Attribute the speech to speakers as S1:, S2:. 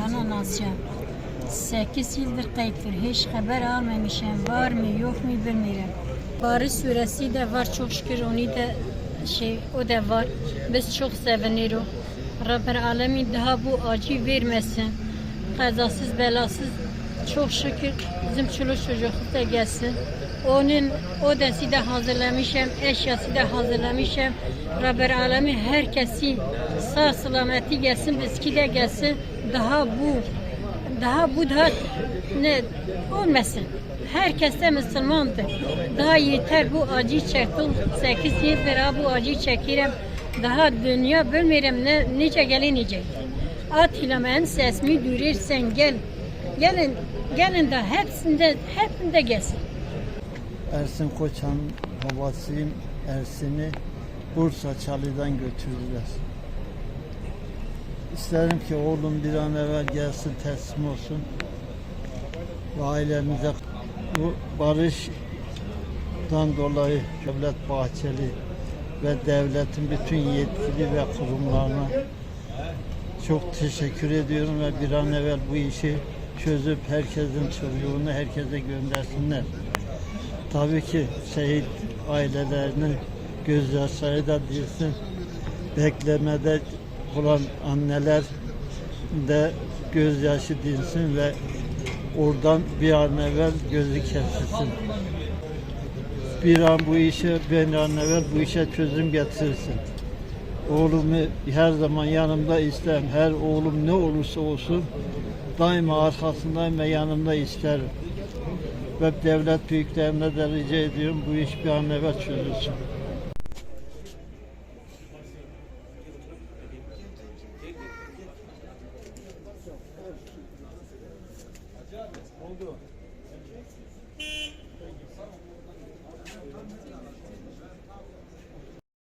S1: Canan Asya. 8 yıldır kayıptır. Hiç haber almamışım. Var mı yok mu bilmiyorum. Barış suresi de var çok şükür onu da şey o da var. Biz çok seviniyoruz. Rabbel Alemin daha bu acı vermesin. Kazasız belasız çok şükür bizim çoluk çocuk da gelsin. Onun odası da hazırlamışım, eşyası da hazırlamışım. Rabbel Alemin herkesi sağ salameti gelsin, bizki de gelsin. Daha bu, daha bu daha ne olmasın. Herkes de Müslümandır. Daha yeter bu acı çektim. 8 yıldır bu acı çekiyorum. Daha dünya bilmiyorum ne, nice gelinecek. Atilla ben sesimi duyurursan gel. Gelin, gelin de hepsinde, hepsinde gelsin.
S2: Ersin Koçan babasıyım. Ersin'i Bursa Çalı'dan götürdüler. İsterim ki oğlum bir an evvel gelsin teslim olsun. Ve ailemize bu barıştan dolayı Devlet Bahçeli ve devletin bütün yetkili ve kurumlarına çok teşekkür ediyorum ve bir an evvel bu işi çözüp herkesin çocuğunu herkese göndersinler. Tabii ki şehit ailelerinin gözyaşları da dilsin. Beklemede olan anneler de gözyaşı dilsin ve oradan bir an evvel gözü kesilsin. Bir an bu işe, bir an evvel bu işe çözüm getirsin. Oğlumu her zaman yanımda isterim. Her oğlum ne olursa olsun daima arkasındayım ve yanımda isterim. Ve devlet büyüklerine de rica ediyorum bu iş bir an evvel çözülsün.
S3: Oldu.